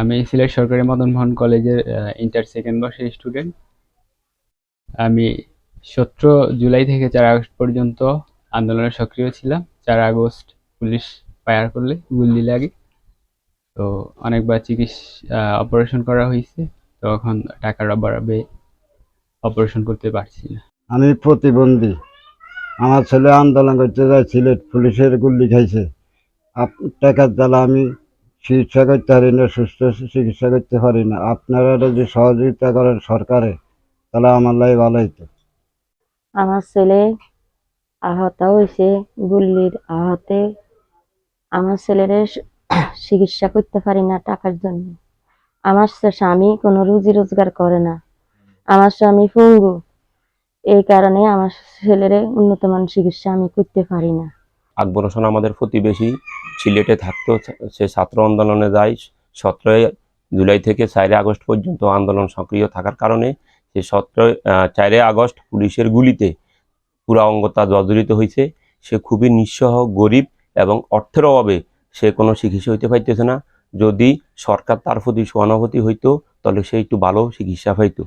আমি সিলেট সরকারি মদন মোহন কলেজের ইন্টার সেকেন্ড বর্ষের স্টুডেন্ট আমি সতেরো জুলাই থেকে চার আগস্ট পর্যন্ত আন্দোলনে সক্রিয় ছিলাম। চার আগস্ট পুলিশ ফায়ার করলে, গুলি লাগে তো অনেকবার চিকিৎসা অপারেশন করা হয়েছে। তখন টাকার অভাবে অপারেশন করতে পারছি না। আমি প্রতিবন্ধী। আমার ছেলে আন্দোলন করতে যায়, সিলেট পুলিশের গুলি খাইছে। টাকার জ্বালা আমি চিকিৎসা করতে পারি না, সুস্থ চিকিৎসা করতে পারি না। আপনারা যদি সহযোগিতা করেন সরকারে, তাহলে আমার লাই ভালো হইতো আমার ছেলে আহত হয়েছে, গুল্লির আহতে। আমার ছেলের চিকিৎসা করতে পারি না টাকার জন্য। আমার স্বামী কোনো রুজি রোজগার করে না। আমার স্বামী পঙ্গু। এই কারণে আমার ছেলের উন্নত মান চিকিৎসা আমি করতে পারি না। আকবর হোসেন আমাদের প্রতিবেশী, সিলেটে থাকতো, সে ছাত্র আন্দোলনে যায়, সতেরোই জুলাই থেকে চারই আগস্ট পর্যন্ত আন্দোলন সক্রিয় থাকার কারণে সে সতেরোই চারই আগস্ট পুলিশের গুলিতে পুরা অঙ্গতা জর্জরিত হয়েছে। সে খুবই নিঃসহ, গরিব এবং অর্থের অভাবে সে কোনো চিকিৎসা হইতে পাইতেছে না। যদি সরকার তার প্রতি সহানুভূতি হইতো, তাহলে সে একটু ভালো চিকিৎসা পাইতো।